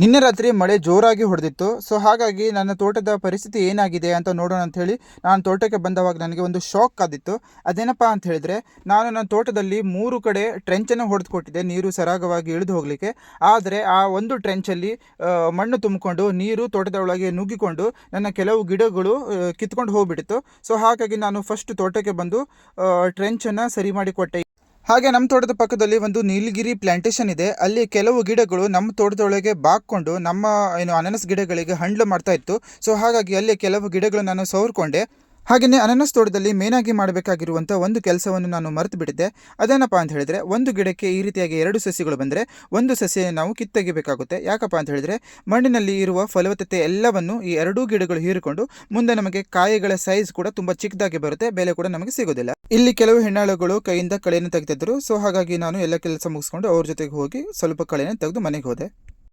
ನಿನ್ನೆ ರಾತ್ರಿ ಮಳೆ ಜೋರಾಗಿ ಹೊಡೆದಿತ್ತು. ಸೊ ಹಾಗಾಗಿ ನನ್ನ ತೋಟದ ಪರಿಸ್ಥಿತಿ ಏನಾಗಿದೆ ಅಂತ ನೋಡೋಣ ಅಂತ ಹೇಳಿ ನಾನು ತೋಟಕ್ಕೆ ಬಂದವಾಗ ನನಗೆ ಒಂದು ಶಾಕ್ ಆದಿತ್ತು. ಅದೇನಪ್ಪ ಅಂತ ಹೇಳಿದ್ರೆ, ನಾನು ನನ್ನ ತೋಟದಲ್ಲಿ ಮೂರು ಕಡೆ ಟ್ರೆಂಚನ್ನು ಹೊಡೆದು ಕೊಟ್ಟಿದ್ದೆ ನೀರು ಸರಾಗವಾಗಿ ಇಳಿದು ಹೋಗಲಿಕ್ಕೆ. ಆದರೆ ಆ ಒಂದು ಟ್ರೆಂಚಲ್ಲಿ ಮಣ್ಣು ತುಂಬಿಕೊಂಡು, ನೀರು ತೋಟದ ಒಳಗೆ ನುಗ್ಗಿಕೊಂಡು, ನನ್ನ ಕೆಲವು ಗಿಡಗಳು ಕಿತ್ಕೊಂಡು ಹೋಗ್ಬಿಟ್ಟಿತ್ತು. ಸೊ ಹಾಗಾಗಿ ನಾನು ಫಸ್ಟ್ ತೋಟಕ್ಕೆ ಬಂದು ಟ್ರೆಂಚನ್ನು ಸರಿ ಮಾಡಿ ಕೊಟ್ಟೆ. ಹಾಗೆ ನಮ್ಮ ತೋಟದ ಪಕ್ಕದಲ್ಲಿ ಒಂದು ನೀಲಗಿರಿ ಪ್ಲಾಂಟೇಶನ್ ಇದೆ. ಅಲ್ಲಿ ಕೆಲವು ಗಿಡಗಳು ನಮ್ಮ ತೋಟದೊಳಗೆ ಬಾಕ್ಕೊಂಡು ನಮ್ಮ ಏನು ಅನನಸ್ ಗಿಡಗಳಿಗೆ ಹಣ್ಣು ಮಾಡ್ತಾ ಇತ್ತು. ಸೊ ಹಾಗಾಗಿ ಅಲ್ಲಿ ಕೆಲವು ಗಿಡಗಳು ನಾನು ಸವರ್ಕೊಂಡೆ. ಹಾಗೆಯೇ ಅನನಸ್ ತೋಟದಲ್ಲಿ ಮೇನಾಗಿ ಮಾಡಬೇಕಾಗಿರುವಂಥ ಒಂದು ಕೆಲಸವನ್ನು ನಾನು ಮರೆತು ಬಿಟ್ಟಿದ್ದೆ. ಅದೇನಪ್ಪ ಅಂತ ಹೇಳಿದ್ರೆ, ಒಂದು ಗಿಡಕ್ಕೆ ಈ ರೀತಿಯಾಗಿ ಎರಡು ಸಸಿಗಳು ಬಂದರೆ ಒಂದು ಸಸಿಯನ್ನು ನಾವು ಕಿತ್ತಗಿಬೇಕಾಗುತ್ತೆ ಯಾಕಪ್ಪ ಅಂತ ಹೇಳಿದ್ರೆ, ಮಣ್ಣಿನಲ್ಲಿ ಇರುವ ಫಲವತ್ತತೆ ಎಲ್ಲವನ್ನು ಈ ಎರಡೂ ಗಿಡಗಳು ಹೀರಿಕೊಂಡು ಮುಂದೆ ನಮಗೆ ಕಾಯಿಗಳ ಸೈಜ್ ಕೂಡ ತುಂಬ ಚಿಕ್ಕದಾಗಿ ಬರುತ್ತೆ, ಬೆಲೆ ಕೂಡ ನಮಗೆ ಸಿಗೋದಿಲ್ಲ. ಇಲ್ಲಿ ಕೆಲವು ಹೆಣ್ಣಾಳುಗಳು ಕೈಯಿಂದ ಕಳೆಯನ್ನು ತೆಗೆದಿದ್ರು. ಸೊ, ಹಾಗಾಗಿ ನಾನು ಎಲ್ಲ ಕೆಲಸ ಮುಗಿಸ್ಕೊಂಡು ಅವ್ರ ಜೊತೆಗೆ ಹೋಗಿ ಸ್ವಲ್ಪ ಕಳೆಯನ್ನು ತೆಗೆದು ಮನೆಗೆ ಹೋದೆ.